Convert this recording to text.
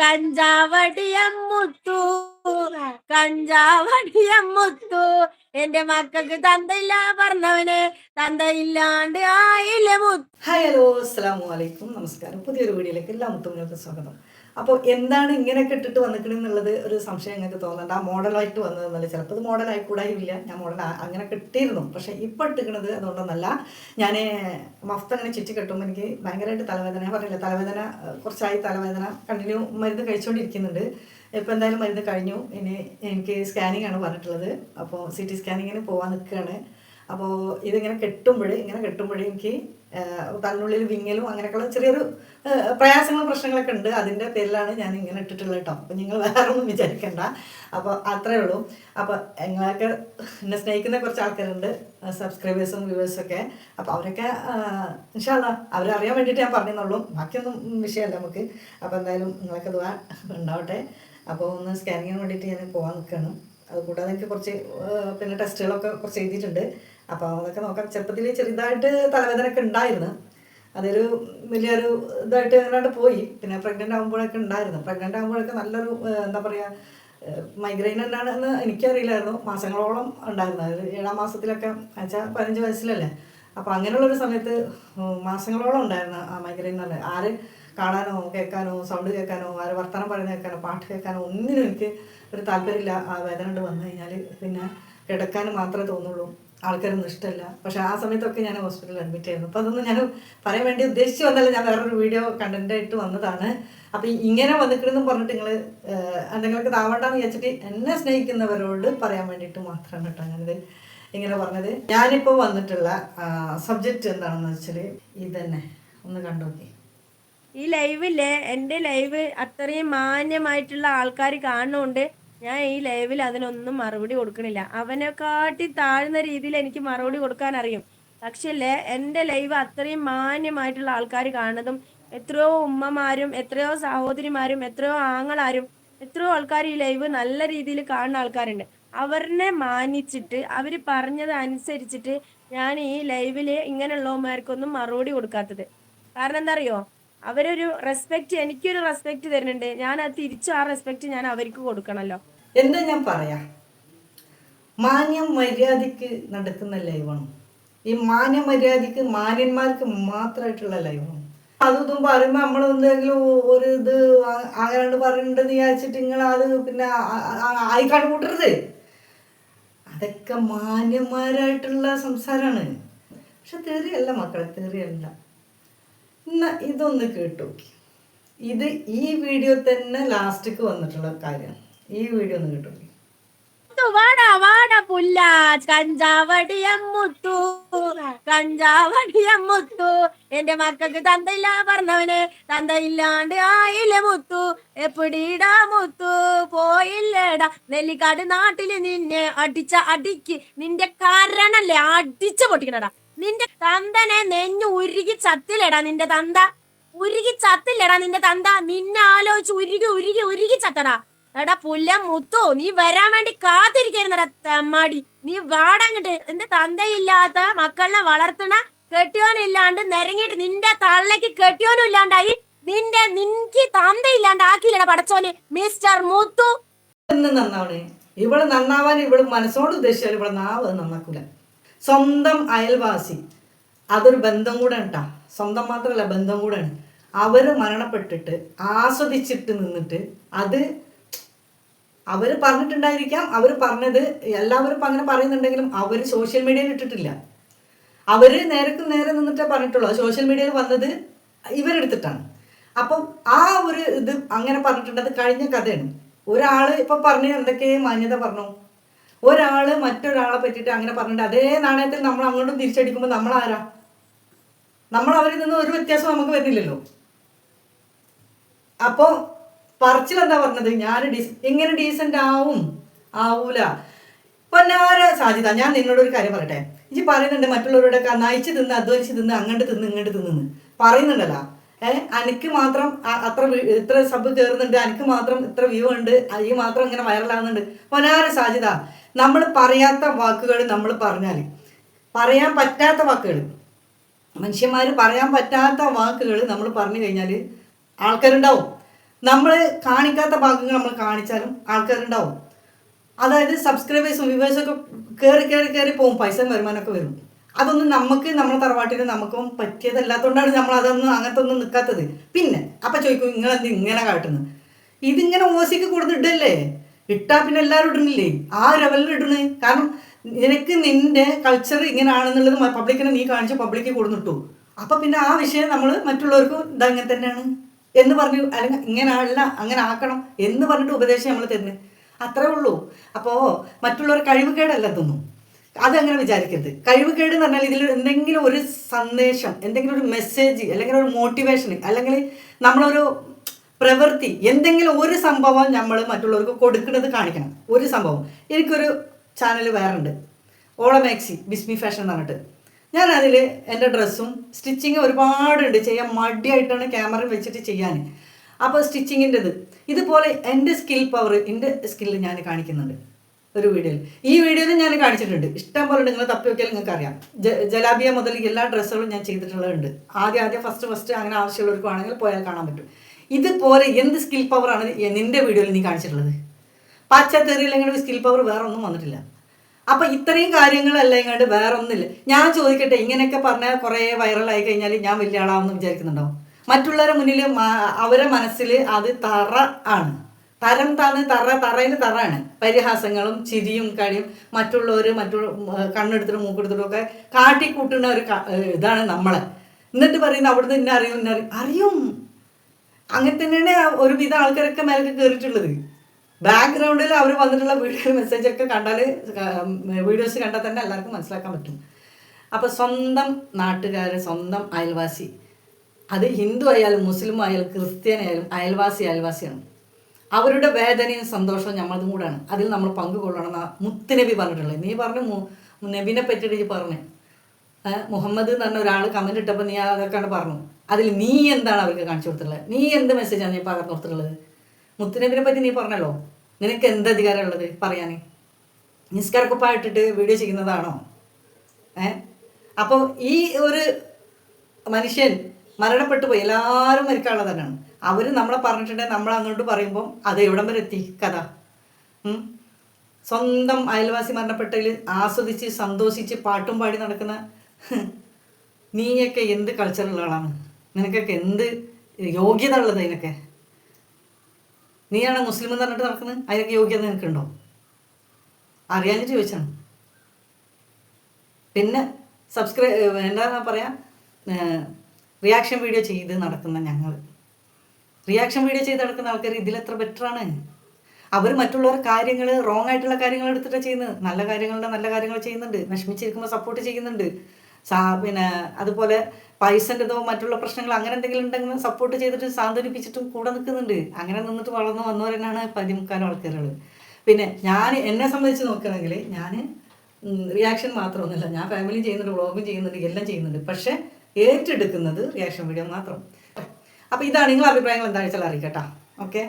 കഞ്ചാവടിയം മുത്തു കഞ്ചാവടിയം മുത്തു എന്റെ മക്കൾക്ക് തന്തയില്ല പറഞ്ഞവന് തന്തയില്ലാണ്ട് ആയില്ല ഹായ് ഹലോ അസ്സാം വലൈക്കും നമസ്കാരം. പുതിയൊരു വീഡിയോയിലേക്ക് എല്ലാ മുത്തുമുകൾക്ക് സ്വാഗതം. അപ്പോൾ എന്താണ് ഇങ്ങനെയൊക്കെ ഇട്ടിട്ട് എന്നുള്ളത് ഒരു സംശയം നിങ്ങൾക്ക് തോന്നണ്ട ആ മോഡലായിട്ട് വന്നതെന്നല്ല. ചിലപ്പോൾ ഇത് മോഡലായി കൂടായില്ല ഞാൻ മോഡൽ അങ്ങനെ കിട്ടിയിരുന്നു. പക്ഷേ ഇപ്പോൾ ഇട്ടിക്കണത് അതുകൊണ്ടൊന്നല്ല. ഞാൻ മഫ്ത അങ്ങനെ ചുറ്റി കെട്ടുമ്പോൾ എനിക്ക് ഭയങ്കരമായിട്ട് തലവേദന പറഞ്ഞില്ല തലവേദന കുറച്ചായി തലവേദന കണ്ടിന്യൂ മരുന്ന് കഴിച്ചുകൊണ്ടിരിക്കുന്നുണ്ട് ഇപ്പോൾ എന്തായാലും മരുന്ന് കഴിഞ്ഞു. ഇനി എനിക്ക് സ്കാനിങ് ആണ് പറഞ്ഞിട്ടുള്ളത്. അപ്പോൾ സി ടി സ്കാനിങ്ങിന് പോകാൻ നിൽക്കുകയാണ്. അപ്പോൾ ഇതിങ്ങനെ കെട്ടുമ്പോഴേ ഇങ്ങനെ കെട്ടുമ്പോഴേ എനിക്ക് തന്നുള്ളിൽ വിങ്ങലും അങ്ങനെയൊക്കെയുള്ള ചെറിയൊരു പ്രയാസങ്ങളും പ്രശ്നങ്ങളൊക്കെ ഉണ്ട്. അതിന്റെ പേരിലാണ് ഞാൻ ഇങ്ങനെ ഇട്ടിട്ടുള്ളത് കേട്ടോ. അപ്പം നിങ്ങൾ വേറെ ഒന്നും വിചാരിക്കണ്ട. അപ്പോൾ അത്രേ ഉള്ളൂ. അപ്പോൾ നിങ്ങളൊക്കെ എന്നെ സ്നേഹിക്കുന്ന കുറച്ച് ആൾക്കാരുണ്ട്. സബ്സ്ക്രൈബേഴ്സും വ്യൂവേഴ്സും ഒക്കെ. അപ്പോൾ അവരൊക്കെ ഇൻഷാല്ല അവരറിയാൻ വേണ്ടിയിട്ട് ഞാൻ പറഞ്ഞെന്നുള്ളൂ ബാക്കിയൊന്നും വിഷയമല്ല നമുക്ക്. അപ്പോൾ എന്തായാലും നിങ്ങളൊക്കെ ഇതുവാ ഉണ്ടാവട്ടെ. അപ്പോൾ ഒന്ന് സ്കാനിങ്ങിന് വേണ്ടിയിട്ട് ഞാൻ പോകാൻ നിൽക്കുകയാണ്. അതുകൂടാതെ എനിക്ക് കുറച്ച് പിന്നെ ടെസ്റ്റുകളൊക്കെ കുറച്ച് എഴുതിയിട്ടുണ്ട്. അപ്പോൾ അതൊക്കെ നോക്കാം. ചെറുപ്പത്തിൽ ചെറുതായിട്ട് തലവേദന ഒക്കെ ഉണ്ടായിരുന്നു. അതൊരു വലിയൊരു ഇതായിട്ട് അങ്ങോട്ട് പോയി. പിന്നെ പ്രഗ്നന്റ് ആകുമ്പോഴൊക്കെ ഉണ്ടായിരുന്നു. പ്രഗ്നന്റ് ആകുമ്പോഴൊക്കെ നല്ലൊരു എന്താ പറയുക മൈഗ്രെയിൻ എന്നാണെന്ന് എനിക്കറിയില്ലായിരുന്നു. മാസങ്ങളോളം ഉണ്ടായിരുന്നു. അതായത് ഏഴാം മാസത്തിലൊക്കെ വെച്ചാൽ പതിനഞ്ച് വയസ്സിലല്ലേ? അപ്പോൾ അങ്ങനെയുള്ളൊരു സമയത്ത് മാസങ്ങളോളം ഉണ്ടായിരുന്നു ആ മൈഗ്രെയിൻ എന്ന് പറഞ്ഞാൽ ആര് കാണാനോ കേൾക്കാനോ സൗണ്ട് കേൾക്കാനോ ആരെ വർത്തമാനം പറയുന്നത് കേൾക്കാനോ പാട്ട് കേൾക്കാനോ ഒന്നിനും എനിക്ക് ഒരു താല്പര്യമില്ല. ആ വേദന കൊണ്ട് വന്നു കഴിഞ്ഞാൽ പിന്നെ കിടക്കാൻ മാത്രമേ തോന്നുള്ളൂ. ആൾക്കാരൊന്നും ഇഷ്ടമല്ല. പക്ഷെ ആ സമയത്തൊക്കെ ഞാൻ ഹോസ്പിറ്റലിൽ അഡ്മിറ്റ് ആയിരുന്നു. അപ്പോൾ അതൊന്നും ഞാൻ പറയാൻ വേണ്ടി ഉദ്ദേശിച്ച് വന്നല്ല. ഞാൻ വേറൊരു വീഡിയോ കണ്ടന്റായിട്ട് വന്നതാണ്. അപ്പോൾ ഇങ്ങനെ വന്നിക്കണമെന്നും പറഞ്ഞിട്ട് നിങ്ങൾ എന്തെങ്കിലുമൊക്കെ താവണ്ടെന്ന് വിചാരിച്ചിട്ട് എന്നെ സ്നേഹിക്കുന്നവരോട് പറയാൻ വേണ്ടിയിട്ട് മാത്രമാണ് കേട്ടോ ഞാനിത് ഇങ്ങനെ പറഞ്ഞത്. ഞാനിപ്പോൾ വന്നിട്ടുള്ള സബ്ജക്റ്റ് എന്താണെന്ന് വെച്ചാൽ ഇതന്നെ. ഒന്ന് കണ്ടു നോക്കി ഈ ലൈവിൽ എന്റെ ലൈവ് അത്രയും മാന്യമായിട്ടുള്ള ആൾക്കാർ കാണുന്നുണ്ട് ഞാൻ ഈ ലൈവിൽ അതിനൊന്നും മറുപടി കൊടുക്കണില്ല. അവനെക്കാട്ടി താഴ്ന്ന രീതിയിൽ എനിക്ക് മറുപടി കൊടുക്കാൻ അറിയും. പക്ഷേ എന്റെ ലൈവ് അത്രയും മാന്യമായിട്ടുള്ള ആൾക്കാർ കാണുന്നതും എത്രയോ ഉമ്മമാരും എത്രയോ സഹോദരിമാരും എത്രയോ ആങ്ങളാരും എത്രയോ ആൾക്കാർ ഈ ലൈവ് നല്ല രീതിയിൽ കാണുന്ന ആൾക്കാരുണ്ട്. അവരെ മാനിച്ചിട്ട് അവർ പറഞ്ഞത് അനുസരിച്ചിട്ട് ഞാൻ ഈ ലൈവിൽ ഇങ്ങനെയുള്ളവന്മാർക്കൊന്നും മറുപടി കൊടുക്കാത്തത്. കാരണം എന്താ അറിയോ? അവരൊരു റെസ്പെക്ട് എനിക്കൊരു റെസ്പെക്ട് തരുന്നുണ്ട്. ഞാൻ അത് തിരിച്ചു ആ റെസ്പെക്ട് ഞാൻ അവർക്ക് കൊടുക്കണല്ലോ. എന്താ ഞാൻ പറയാ? മാന്യം മര്യാദയ്ക്ക് നടക്കുന്ന ലൈവാണ്. ഈ മാന്യ മര്യാദയ്ക്ക് മാന്യന്മാർക്ക് മാത്രമായിട്ടുള്ള ലൈവാണ്. അതും ഇതും പറയുമ്പോൾ നമ്മൾ എന്തെങ്കിലും ഒരു ഇത് അങ്ങനെ പറയുന്നുണ്ടെന്ന് വിചാരിച്ചിട്ട് നിങ്ങൾ അത് പിന്നെ ആയിക്കാട് കൂട്ടരുത് അതൊക്കെ മാന്യന്മാരായിട്ടുള്ള സംസാരമാണ് പക്ഷെ തെറിയല്ല മക്കളെ തെറിയല്ല. എന്നാ ഇതൊന്ന് കേട്ടു. ഇത് ഈ വീഡിയോ തന്നെ ലാസ്റ്റിക്ക് വന്നിട്ടുള്ള കാര്യം. ഈ വീഡിയോ ഒന്ന് കേട്ടു. മുത്തു വാടാ വാടാ പുല്ല കഞ്ചാവടിയം മുത്തു കഞ്ചാവടിയം മുത്തു എന്റെ മക്കൾക്ക് തന്തയില്ല പറഞ്ഞവന് തന്തയില്ലാണ്ട് ആയില്ല മുത്തു. എപ്പിടീടാ മുത്തു? പോയില്ലേടാ. നെല്ലിക്കാട് നാട്ടിൽ നിന്നെ അടിച്ച അടിക്ക്. നിന്റെ കാരണല്ലേ അടിച്ച പൊട്ടിക്കണടാ. നിന്റെ തന്തനെ നെഞ്ഞു ഉരുകി ചത്തിലടാ നിന്റെ തന്ത. ഉരുകി ചത്തില്ലടാ നിന്റെ തന്ത. നിന്നെ ആലോചിച്ച് ഉരുകി ഉരുകി ഉരുകി ചത്തടാ. എടാ പുല്ല മുത്തോ നീ വരാൻ വേണ്ടി കാത്തിരിക്കായിരുന്നടാ തെമ്മാടി. നീ വാടങ്ങിട്ട്. എന്റെ തന്തയില്ലാത്ത മക്കളെ വളർത്തണ കെട്ടിയോനില്ലാണ്ട് നിരങ്ങിയിട്ട് നിന്റെ തള്ളക്ക് കെട്ടിയോനും ഇല്ലാണ്ടായി നിന്റെ നിനക്ക് തന്തയില്ലാണ്ട് ആക്കിയില്ലടാ പടച്ചോനെ. മിസ്റ്റർ മുത്തു. നന്നാവണേ ഇവൾ നന്നാവാൻ ഇവൾ മനസ്സോട് ഉദ്ദേശിച്ചാൽ ഇവിടെ നാവ് നന്നാക്കൂല. സ്വന്തം അയൽവാസി. അതൊരു ബന്ധം കൂടെ ഉണ്ടാ സ്വന്തം മാത്രമല്ല ബന്ധം കൂടെയാണ്. അവർ മരണപ്പെട്ടിട്ട് ആസ്വദിച്ചിട്ട് നിന്നിട്ട് അത് അവർ പറഞ്ഞിട്ടുണ്ടായിരിക്കാം. അവർ പറഞ്ഞത് എല്ലാവരും ഇപ്പം അങ്ങനെ പറയുന്നുണ്ടെങ്കിലും അവർ സോഷ്യൽ മീഡിയയിൽ ഇട്ടിട്ടില്ല. അവർ നേരക്ക് നേരെ നിന്നിട്ടേ പറഞ്ഞിട്ടുള്ളൂ. സോഷ്യൽ മീഡിയയിൽ വന്നത് ഇവരെടുത്തിട്ടാണ്. അപ്പം ആ ഒരു ഇത് അങ്ങനെ പറഞ്ഞിട്ടുണ്ട്. അത് കഴിഞ്ഞ കഥയാണ്. ഒരാൾ ഇപ്പം പറഞ്ഞ എന്തൊക്കെ മാന്യത പറഞ്ഞു. ഒരാൾ മറ്റൊരാളെ പറ്റിയിട്ട് അങ്ങനെ പറഞ്ഞിട്ട് അതേ നാണയത്തിൽ നമ്മൾ അങ്ങോട്ടും തിരിച്ചടിക്കുമ്പോൾ നമ്മൾ ആരാ നമ്മൾ അവരിൽ നിന്ന് ഒരു വ്യത്യാസം നമുക്ക് വരുന്നില്ലല്ലോ. അപ്പോൾ പറച്ചിൽ എന്താ പറഞ്ഞത്? ഞാൻ ഡീസ് എങ്ങനെ ഡീസന്റ് ആവും ആവൂല. പൊന്നാര സാധ്യത? ഞാൻ നിന്നോട് ഒരു കാര്യം പറയട്ടെ. ഇനി പറയുന്നുണ്ട് മറ്റുള്ളവരുടെ നയിച്ച് തിന്ന് അധ്വാനിച്ച് തിന്ന് അങ്ങോട്ട് തിന്ന് ഇങ്ങോട്ട് തിന്ന്. പറയുന്നുണ്ടല്ലോ. ഏഹ് അനക്ക് മാത്രം അത്ര ഇത്ര സബ് കയറുന്നുണ്ട് അനക്ക് മാത്രം ഇത്ര വ്യൂ ഉണ്ട് അയ്യ മാത്രം ഇങ്ങനെ വൈറലാകുന്നുണ്ട് പൊന്നാര സാധ്യത? നമ്മൾ പറയാത്ത വാക്കുകൾ നമ്മൾ പറഞ്ഞാൽ പറയാൻ പറ്റാത്ത വാക്കുകൾ. മനുഷ്യന്മാർ പറയാൻ പറ്റാത്ത വാക്കുകൾ നമ്മൾ പറഞ്ഞു കഴിഞ്ഞാൽ ആൾക്കാരുണ്ടാവും. നമ്മൾ കാണിക്കാത്ത ഭാഗങ്ങൾ നമ്മൾ കാണിച്ചാലും ആൾക്കാരുണ്ടാവും. അതായത് സബ്സ്ക്രൈബേഴ്സും വ്യൂവേഴ്സൊക്കെ കയറി കയറി കയറി പോകും. പൈസ വരുമാനമൊക്കെ വരും. അതൊന്നും നമുക്ക് നമ്മുടെ തറവാട്ടിന് നമുക്കും പറ്റിയതല്ലാത്തതുകൊണ്ടാണ് നമ്മൾ അതൊന്നും അങ്ങനത്തെ ഒന്നും നിൽക്കാത്തത് പിന്നെ അപ്പം ചോദിക്കും നിങ്ങളെന്ത് ഇങ്ങനെ കാട്ടുന്നത് ഇതിങ്ങനെ ഓസിക്ക് കൊടുത്തിട്ടല്ലേ? ഇട്ടാ പിന്നെ എല്ലാവരും ഇടുന്നില്ലേ? ആ ലെവലിൽ ഇടണ് കാരണം നിനക്ക് നിന്റെ കൾച്ചർ ഇങ്ങനെയാണെന്നുള്ളത് പബ്ലിക്കിനെ നീ കാണിച്ച് പബ്ലിക്ക് കൊടുത്തിട്ടു അപ്പം പിന്നെ ആ വിഷയം നമ്മൾ മറ്റുള്ളവർക്ക് ഇതാ ഇങ്ങനെ തന്നെയാണ്. എന്ന് പറഞ്ഞു അല്ലെങ്കിൽ ഇങ്ങനെ ഇങ്ങനെയല്ല അങ്ങനെ ആക്കണം എന്ന് പറഞ്ഞിട്ട് ഉപദേശം നമ്മൾ തരുന്നത് അത്രേ ഉള്ളൂ. അപ്പോൾ മറ്റുള്ളവർ കഴിവുകേടല്ല തോന്നും അതങ്ങനെ വിചാരിക്കരുത്. കഴിവുകേട് എന്ന് പറഞ്ഞാൽ ഇതിൽ എന്തെങ്കിലും ഒരു സന്ദേശം എന്തെങ്കിലും ഒരു മെസ്സേജ് അല്ലെങ്കിൽ ഒരു മോട്ടിവേഷൻ അല്ലെങ്കിൽ നമ്മളൊരു പ്രവൃത്തി എന്തെങ്കിലും ഒരു സംഭവം നമ്മൾ മറ്റുള്ളവർക്ക് കൊടുക്കുന്നത് കാണിക്കണം. ഒരു സംഭവം. എനിക്കൊരു ചാനൽ വേറെ ഉണ്ട് ഓളമാക്സി ബിസ്മി ഫാഷൻ എന്ന് പറഞ്ഞിട്ട്. ഞാൻ അതിൽ എന്റെ ഡ്രസ്സും സ്റ്റിച്ചിങ് ഒരുപാടുണ്ട്. ചെയ്യാൻ മടിയായിട്ടാണ് ക്യാമറ വെച്ചിട്ട് ചെയ്യാൻ. അപ്പോൾ സ്റ്റിച്ചിങ്ങിന്റെത്. ഇതുപോലെ എന്റെ സ്കിൽ പവർ എന്റെ സ്കിൽ ഞാൻ കാണിക്കുന്നുണ്ട് ഒരു വീഡിയോയിൽ. ഈ വീഡിയോയിൽ ഞാൻ കാണിച്ചിട്ടുണ്ട്. ഇഷ്ടം പോലെ നിങ്ങൾ തപ്പി നോക്കിയാൽ നിങ്ങൾക്ക് അറിയാം. ജലാബിയ മുതൽ എല്ലാ ഡ്രസ്സുകളും ഞാൻ ചെയ്തിട്ടുള്ളതുണ്ട്. ആദ്യം ആദ്യം ഫസ്റ്റ് ഫസ്റ്റ് അങ്ങനെ ആവശ്യമുള്ളവർക്ക് വേണമെങ്കിൽ പോയാൽ കാണാൻ പറ്റും. ഇതുപോലെ എന്ത് സ്കിൽ പവറാണ് നിന്റെ വീഡിയോയിൽ നീ കാണിച്ചിട്ടുള്ളത്? പച്ചത്തെറിയില്ലെങ്കിൽ സ്കിൽ പവർ വേറെ ഒന്നും വന്നിട്ടില്ല. അപ്പൊ ഇത്രയും കാര്യങ്ങളല്ല ഇങ്ങോട്ട് വേറെ ഒന്നുമില്ല ഞാൻ ചോദിക്കട്ടെ ഇങ്ങനെയൊക്കെ പറഞ്ഞാൽ കുറേ വൈറലായി കഴിഞ്ഞാൽ ഞാൻ വലിയ ആളാവെന്ന് വിചാരിക്കുന്നുണ്ടോ? മറ്റുള്ളവരുടെ മുന്നിൽ അവരെ മനസ്സിൽ അത് തറ ആണ്. തരം താന്ന് തറ തറയിൽ തറാണ്. പരിഹാസങ്ങളും ചിരിയും കളിയും മറ്റുള്ളവർ മറ്റുള്ള കണ്ണെടുത്തിട്ടും മൂക്കെടുത്തിട്ടും ഒക്കെ കാട്ടിക്കൂട്ടുന്ന ഒരു ഇതാണ് നമ്മളെ. എന്നിട്ട് പറയുന്നത് അവിടുന്ന് ഇന്നറിയും അറിയും ഇന്നെ അറിയും. അറിയും. അങ്ങനെ തന്നെയാണ് ഒരുവിധം ആൾക്കാരൊക്കെ മേലൊക്കെ കയറിയിട്ടുള്ളത് ബാക്ക്ഗ്രൗണ്ടിൽ അവർ വന്നിട്ടുള്ള വീഡിയോ മെസ്സേജൊക്കെ കണ്ടാൽ വീഡിയോസ് കണ്ടാൽ തന്നെ എല്ലാവർക്കും മനസ്സിലാക്കാൻ പറ്റും. അപ്പോൾ സ്വന്തം നാട്ടുകാർ സ്വന്തം അയൽവാസി അത് ഹിന്ദു ആയാലും മുസ്ലിം ആയാലും ക്രിസ്ത്യൻ ആയാലും അയൽവാസി അയൽവാസിയാണ്. അവരുടെ വേദനയും സന്തോഷവും നമ്മളതും കൂടാണ്. അതിൽ നമ്മൾ പങ്കുകൊള്ളണം മുത്തുനബി പറഞ്ഞിട്ടുള്ളത്. നീ പറഞ്ഞു നബിനെ പറ്റിയിട്ട് പറഞ്ഞേ. മുഹമ്മദ് എന്ന് പറഞ്ഞ ഒരാൾ കമന്റ് ഇട്ടപ്പോൾ നീ അതൊക്കെയാണ് പറഞ്ഞു. അതിൽ നീ എന്താണ് അവർക്ക് കാണിച്ചു കൊടുത്തിട്ടുള്ളത്? നീ എന്ത് മെസ്സേജാണ് നീ പകർന്നു കൊടുത്തിട്ടുള്ളത്? മുത്തുനബിനെ പറ്റി നീ പറഞ്ഞല്ലോ. നിനക്ക് എന്ത് അധികാരമുള്ളത് പറയാൻ നിസ്കാരക്കുപ്പായിട്ടിട്ട് വീഡിയോ ചെയ്യുന്നതാണോ? ഏ? അപ്പോൾ ഈ ഒരു മനുഷ്യൻ മരണപ്പെട്ടു പോയി. എല്ലാവരും മരിക്കാനുള്ളത് തന്നെയാണ്. അവർ നമ്മളെ പറഞ്ഞിട്ടുണ്ടെങ്കിൽ നമ്മൾ അങ്ങോട്ട് പറയുമ്പോൾ അത് എവിടം വരെ എത്തി? കഥ. സ്വന്തം അയൽവാസി മരണപ്പെട്ടതിൽ ആസ്വദിച്ച് സന്തോഷിച്ച് പാട്ടും പാടി നടക്കുന്ന നീയൊക്കെ എന്ത് കൾച്ചറുള്ള ആളാണ്? നിനക്കൊക്കെ എന്ത് യോഗ്യത ഉള്ളത് അതിനൊക്കെ? നീയാണ് മുസ്ലിം എന്ന് പറഞ്ഞിട്ട് നടക്കുന്നത്? അതിനൊക്കെ യോഗ്യത നിനക്കുണ്ടോ? അറിയാഞ്ഞിട്ട് ചോദിച്ചാണ്. പിന്നെ സബ്സ്ക്രൈബ് എന്താ പറയാ? റിയാക്ഷൻ വീഡിയോ ചെയ്ത് നടക്കുന്ന ഞങ്ങൾ റിയാക്ഷൻ വീഡിയോ ചെയ്ത് നടക്കുന്ന ആൾക്കാർ ഇതിലെത്ര ബെറ്ററാണ് അവർ മറ്റുള്ളവർ കാര്യങ്ങൾ റോങ് ആയിട്ടുള്ള കാര്യങ്ങൾ എടുത്തിട്ടാണ് ചെയ്യുന്നത്. നല്ല കാര്യങ്ങളുടെ നല്ല കാര്യങ്ങൾ ചെയ്യുന്നുണ്ട്. വിഷമിച്ചിരിക്കുമ്പോൾ സപ്പോർട്ട് ചെയ്യുന്നുണ്ട്. സാ പിന്നെ അതുപോലെ പൈസന്റെതോ മറ്റുള്ള പ്രശ്നങ്ങൾ അങ്ങനെ എന്തെങ്കിലും ഉണ്ടെങ്കിൽ സപ്പോർട്ട് ചെയ്തിട്ട് സാന്ത്വനിപ്പിച്ചിട്ടും കൂടെ നിൽക്കുന്നുണ്ട്. അങ്ങനെ നിന്നിട്ട് വളർന്നു വന്നവരെന്നാണ് പതിമുക്കാലും ആൾക്കാരുകൾ പിന്നെ ഞാൻ എന്നെ സംബന്ധിച്ച് നോക്കുകയാണെങ്കിൽ ഞാൻ റിയാക്ഷൻ മാത്രമൊന്നുമില്ല. ഞാൻ ഫാമിലി ചെയ്യുന്നുണ്ട് വ്ളോഗും ചെയ്യുന്നുണ്ട് എല്ലാം ചെയ്യുന്നുണ്ട്. പക്ഷേ ഏറ്റെടുക്കുന്നത് റിയാക്ഷൻ വീഡിയോ മാത്രം. അപ്പോൾ ഇതാണ് നിങ്ങളുടെ അഭിപ്രായങ്ങൾ എന്താണെന്ന് വെച്ചാൽ അറിയിക്കട്ടോ. ഓക്കെ